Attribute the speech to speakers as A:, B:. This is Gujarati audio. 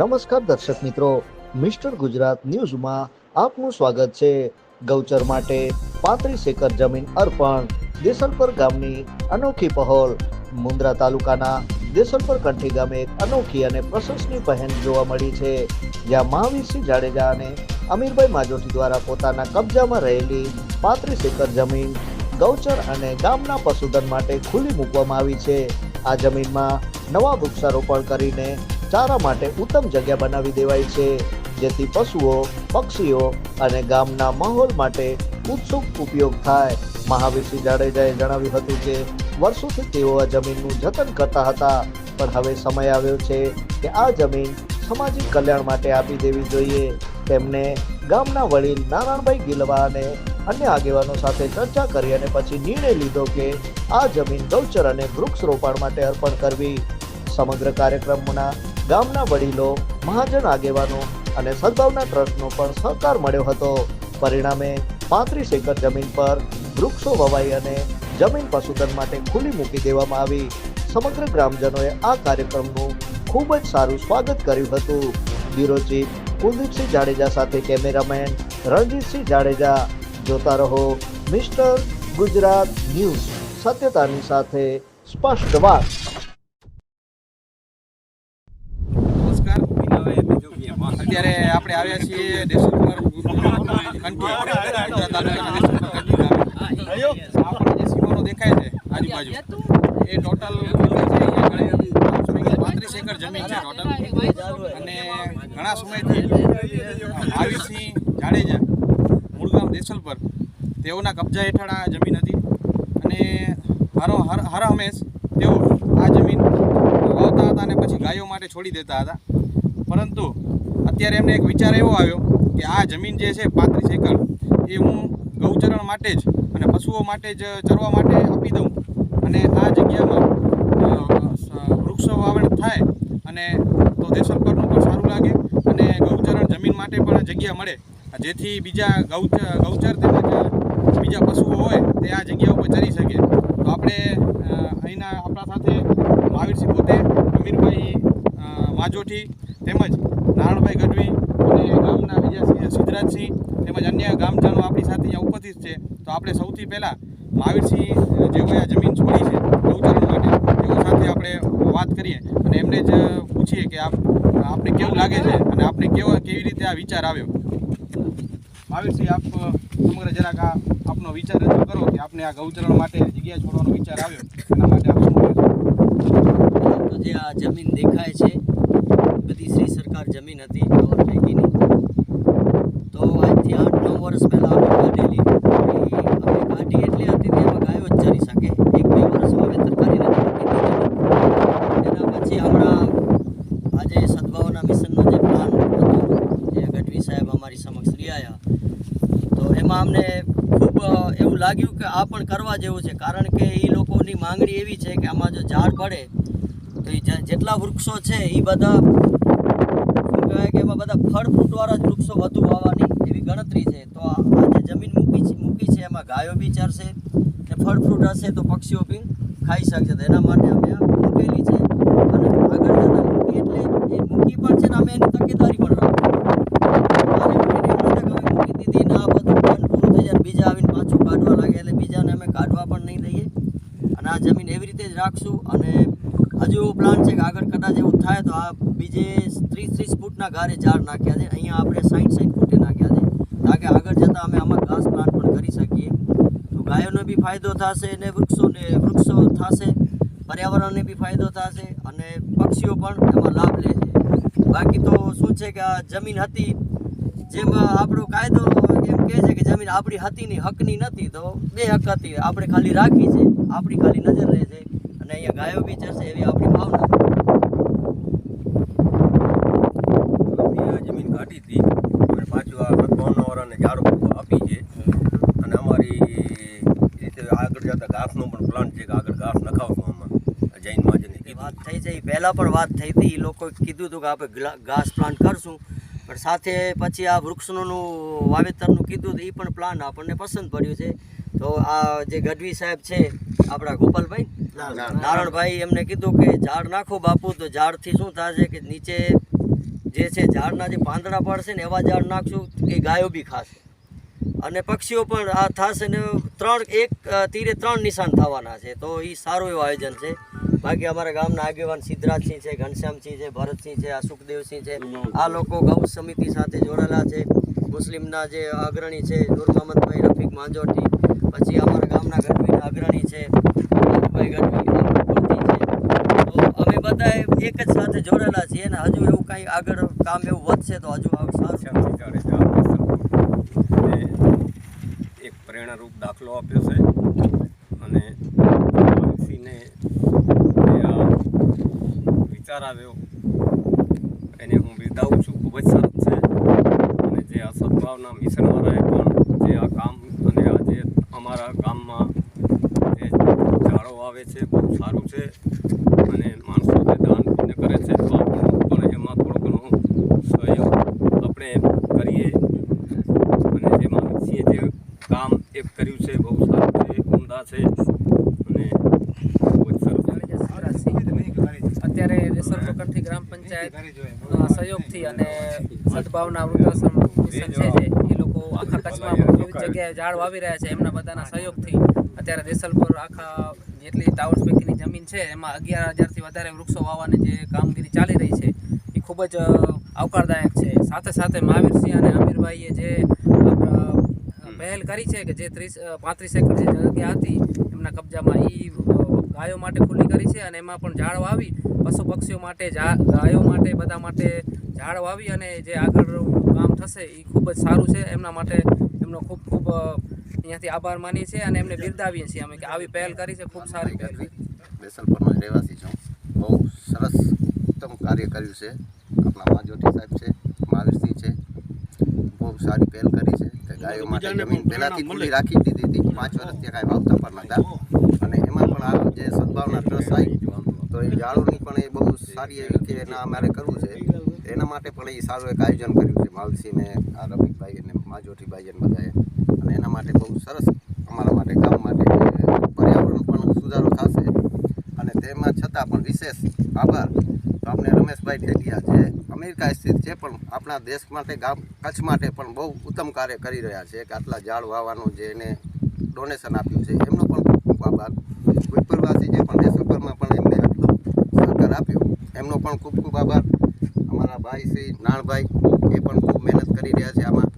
A: નમસ્કાર દર્શક મિત્રો, મિસ્ટર ગુજરાત ન્યૂઝમાં આપનું સ્વાગત છે. ગૌચર માટે પાંત્રીસ એકર જમીન અર્પણ, દેસલપર ગામની અનોખી પહોલ મુન્દ્રા તાલુકાના દેસલપર કંઠી ગામે એક અનોખી અને પ્રશંસનીય પહેલ જોવા મળી છે. જ્યાં મહાવીરસિંહ જાડેજા અને અમીરભાઈ માજોઠી દ્વારા પોતાના કબજામાં રહેલી પાંત્રીસ એકર જમીન ગૌચર અને ગામના પશુધન માટે ખુલ્લી મૂકવામાં આવી છે. આ જમીનમાં નવા વૃક્ષારોપણ કરીને ચારા માટે ઉત્તમ જગ્યા બનાવી દેવાય છે, જેથી પશુઓ, પક્ષીઓ અને ગામના માહોલ માટે ઉત્સુક ઉપયોગ થાય. મહાવીરસિંહ જાડેજાએ જણાવ્યું હતું કે, વર્ષોથી તેઓ આ જમીનનું જતન કરતા હતા, પણ હવે સમય આવ્યો છે કે આ જમીન સામાજિક કલ્યાણ માટે આપી દેવી જોઈએ. તેમને ગામના વડીલ નારાયણભાઈ ગિલવા અને અન્ય આગેવાનો સાથે ચર્ચા કરી અને પછી નિર્ણય લીધો કે, આ જમીન ગૌચર અને વૃક્ષ રોપણ માટે અર્પણ કરવી. સમગ્ર કાર્યક્રમના ગામના વડીલો, મહાજન આગેવાનો અને સદભાવના ટ્રસ્ટનો પણ સહકાર મળ્યો હતો. પરિણામે પાંત્રીસ એકર જમીન પર વૃક્ષો વવાઈ અને જમીન પશુધન માટે ખુલ્લી મૂકી દેવામાં આવી. સમગ્ર ગ્રામજનોએ આ કાર્યક્રમનું ખૂબ જ સારું સ્વાગત કર્યું હતું. બ્યુરો ચીફ કુલદીપસિંહ જાડેજા સાથે કેમેરામેન રણજીતસિંહ જાડેજા. જોતા રહો મિસ્ટર ગુજરાત ન્યૂઝ, સત્યતાની સાથે સ્પષ્ટ વાત
B: નમસ્કાર અત્યારે આપણે આવ્યા છીએ આપણને જે સીમાડો દેખાય છે આજુબાજુ. એ ટોટલ પાંત્રીસ એકર જમીન છે ટોટલ અને ઘણા સમયથી મહાવીરસિંહ જાડેજા મૂળગામ દેસલપર તેઓના કબજા હેઠળ આ જમીન હતી. અને હરો હર હર હંમેશ તેઓ આ જમીન વાવતા હતા અને પછી ગાયો માટે છોડી દેતા હતા. પરંતુ અત્યારે એમને એક વિચાર એવો આવ્યો કે આ જમીન જે છે પાંત્રીસ એકર, એ હું ગૌચરણ માટે જ અને પશુઓ માટે જ ચરવા માટે આપી દઉં. અને આ જગ્યામાં વૃક્ષો વાવણ થાય અને તો દેશલપરનું પણ સારું લાગે અને ગૌચરણ જમીન માટે પણ જગ્યા મળે. જેથી બીજા ગૌચર ગૌચર તેમજ બીજા પશુઓ હોય, તે આ જગ્યા ઉપર ચરી શકે. તો આપણે અહીંના આપણા સાથે મહાવીરસિંહ પોતે, અમીરભાઈ માજોઠી તેમજ નારણભાઈ ગઢવી અને ગામના બીજા સિદ્ધરાજસિંહ તેમજ અન્ય ગામજનો આપણી સાથે અહીંયા ઉપસ્થિત છે. તો આપણે સૌથી પહેલાં મહાવીરસિંહ જેઓએ આ જમીન છોડી છે ગૌચરણ માટે, તેઓ સાથે આપણે વાત કરીએ અને એમને જ પૂછીએ કે આપ આપને કેવું લાગે છે અને આપને કેવો કેવી રીતે આ વિચાર આવ્યો? મહાવીરસિંહ, આપ સમગ્ર જરાક આ આપનો વિચાર રજૂ કરો કે આપને આ ગૌચરણ માટે જગ્યા છોડવાનો વિચાર આવ્યો. એના માટે આપ
C: જે આ જમીન દેખાય છે બધી શ્રી સરકાર જમીન હતી કવર પૈકીની તો આજથી આઠ નવ વર્ષ પહેલાં અમે કાઢેલી. અમે કાઢી એટલે હતી તેમાં ગાયો જ ચરી શકે. એક બે વર્ષ વાવેતર કરીને. એના પછી હમણાં આજે સદભાવના મિશનનો જે પ્લાન હતો, જે ગઢવી સાહેબ અમારી સમક્ષ આવ્યા તો એમાં અમને ખૂબ એવું લાગ્યું કે આ પણ કરવા જેવું છે. કારણ કે એ લોકોની માંગણી એવી છે કે આમાં જો ઝાડ પડે, તો એ જેટલા વૃક્ષો છે એ બધા કહેવાય કે એમાં બધા ફળ ફૂટવાળા જ વૃક્ષો વધુ વાવવાની એવી ગણતરી છે. તો આ જે જમીન મૂકી છે મૂકી છે, એમાં ગાયો બી ચરશે ને ફળ ફ્રૂટ હશે તો પક્ષીઓ બી ખાઈ શકશે. તો એના માટે અમે મૂકેલી છે. અને આગળ જતાં મૂકી એટલે એ મૂકી પણ છે ને અમે એની તકેદારી પણ રાખી આને મૂકીને એમ નથી કે અમે મૂકી દીધી ને આ બધું પ્લાન પૂરું થઈ જાય ને બીજા આવીને પાછું કાઢવા લાગે એટલે બીજાને અમે કાઢવા પણ નહીં દઈએ. અને આ જમીન એવી રીતે જ રાખશું અને એવો પ્લાન છે કે આગળ કદાચ એવું થાય તો આ બીજે ત્રીસ ત્રીસ ફૂટના ગારે ઝાડ નાખ્યા છે. અહીંયા આપણે સાઠ સાઠ ફૂટે નાખ્યા છે. તાકે આગળ જતાં અમે આમાં ઘાસ પ્લાન્ટ પણ કરી શકીએ. તો ગાયોને બી ફાયદો થશે ને વૃક્ષોને, વૃક્ષો થશે, પર્યાવરણને બી ફાયદો થશે અને પક્ષીઓ પણ એમાં લાભ લે છે. બાકી તો શું છે કે આ જમીન હતી, જેમાં આપણો કાયદો એમ કહે છે કે જમીન આપણી હતી નહીં હકની નથી, તો બે હક હતી. આપણે ખાલી રાખી છે, આપણી ખાલી નજર રહે છે. અને અહીંયા ગાયો બી ચરશે એવી આપણી ભાવના
D: જમીન કાઢી હતી અને પાછું આ સદભાવના વાળાને ઝાડ આપી છે. અને અમારી રીતે આગળ જતા ઘાસનો પણ પ્લાન છે કે આગળ ઘાસ નખાવશું આમાં. જૈન મહાજને કીધું.
C: વાત થઈ છે એ પહેલાં પણ વાત થઈ હતી. એ લોકોએ કીધું હતું કે આપણે ઘાસ પ્લાન્ટ કરશું. પણ સાથે પછી આ વૃક્ષોનું વાવેતરનું કીધું એ પણ પ્લાન આપણને પસંદ પડ્યું છે. તો આ જે ગઢવી સાહેબ છે આપણા ગોપાલભાઈ? નારણભાઈ. એમને કીધું કે ઝાડ નાખો બાપુ તો ઝાડથી શું થશે કે નીચે જે છે ઝાડના જે પાંદડા પડશે ને એવા ઝાડ નાખશું કે ગાયો બી ખાશે. અને પક્ષીઓ પણ આ થશે ને ત્રણ એક તીરે ત્રણ નિશાન થવાના છે. તો એ સારું એવું આયોજન છે. બાકી અમારા ગામના આગેવાન સિદ્ધરાજસિંહ છે ઘનશ્યામસિંહ છે ભરતસિંહ છે આ સુખદેવસિંહ છે. આ લોકો ગૌ સમિતિ સાથે જોડાયેલા છે. મુસ્લિમના જે અગ્રણી છે નૂર મોહમ્મદભાઈ રફીક માંજોટી પછી અમારા ગામના ગઢવીના અગ્રણી છે તો અમે બધા એક જ સાથે જોડેલા છીએ અને હજુ એવું કંઈ આગળ કામ એવું વધશે તો હજુ આ સારું
D: એક પ્રેરણારૂપ દાખલો આપ્યો છે. અને આ વિચાર આવ્યો. એને હું બિરદાવું છું. ખૂબ જ સરસ છે અને જે આ સદભાવના મિશનવાળાએ પણ જે આ કામ અને આ જે અમારા ગામમાં જે ઝાડો આવે છે બહુ સારું છે અને માણસો જે દાન પુણ્ય કરે છે તો આપણું પણ એમાં થોડો ઘણો સહયોગ આપણે કરીએ અને જે માનસીએ જે કામ એક કર્યું છે બહુ સારું છે ઉમદા છે અને બહુ જ સરસ
E: અત્યારે દેસર ગ્રામ પંચાયત ના સહયોગથી અને સદભાવના વૃદ્ધાશ્રમ મિશન છે જે એ લોકો આખા કચ્છમાં વિવિધ જગ્યાએ ઝાડ વાવી રહ્યા છે એમના બધાના સહયોગથી. અત્યારે દેસલપુર આખા જેટલી ટાવર્સ પૈકીની જમીન છે એમાં અગિયાર હજારથી વધારે વૃક્ષો વાવવાની જે કામગીરી ચાલી રહી છે એ ખૂબ જ આવકારદાયક છે. સાથે સાથે મહાવીરસિંહ અને અમીરભાઈએ જે પહેલ કરી છે કે જે ત્રીસ પાંત્રીસ એકર જે જગ્યા હતી એમના કબજામાં એ ગાયો માટે ખુલ્લી કરી છે અને એમાં પણ ઝાડ વાવી પશુ પક્ષીઓ માટે ગાયો માટે બધા માટે ઝાડ વાવી અને જે આગળ કામ થશે એ ખૂબ જ સારું છે. એમના માટે એમનો ખૂબ ખૂબ અહીંયાથી આભાર માની છે અને એમને બિરદાવીએ છીએ અમે કે આવી પહેલ કરી છે ખૂબ સારી પહેલ
F: જ રહેવાસી છું. બહુ સરસ ઉત્તમ કાર્ય કર્યું છે. આપણા માજોટી સાહેબ છે મહાવીરસિંહ છે. બહુ સારી પહેલ કરી છે કે ગાયો માટે જમીન પહેલાંથી ખુલ્લી રાખી દીધી હતી. પાંચ વર્ષથી કાંઈ વાવતા પણ નહોતા. અને એમાં પણ આ જે સદભાવના ટ્રસ્ટ આવી તો એ ઝાડોની પણ એ બહુ સારી એવી કે ના અમારે કરવું છે. એના માટે પણ એ સારું એક આયોજન કર્યું છે. માલસીને આ રફીકભાઈ અને માજોઠીભાઈ અને બધાએ. અને એના માટે બહુ સરસ અમારા માટે, ગામ માટે પર્યાવરણ પણ સુધારો થશે. અને તેમાં છતાં પણ વિશેષ આભાર. આપણે રમેશભાઈ ઠેલિયા છે અમેરિકા સ્થિત છે પણ આપણા દેશ માટે, ગામ કચ્છ માટે પણ બહુ ઉત્તમ કાર્ય કરી રહ્યા છે કે આટલા ઝાડ વાવવાનું જે એને ડોનેશન આપ્યું છે, એમનો પણ ખૂબ આભાર. ઉપરવાસી જે પણ દેશોપરમાં પણ એમને આટલો સહકાર આપ્યો એમનો પણ ખૂબ ખૂબ આભાર. અમારા ભાઈ શ્રી નાણભાઈ એ પણ ખૂબ મહેનત કરી રહ્યા છે આમાં.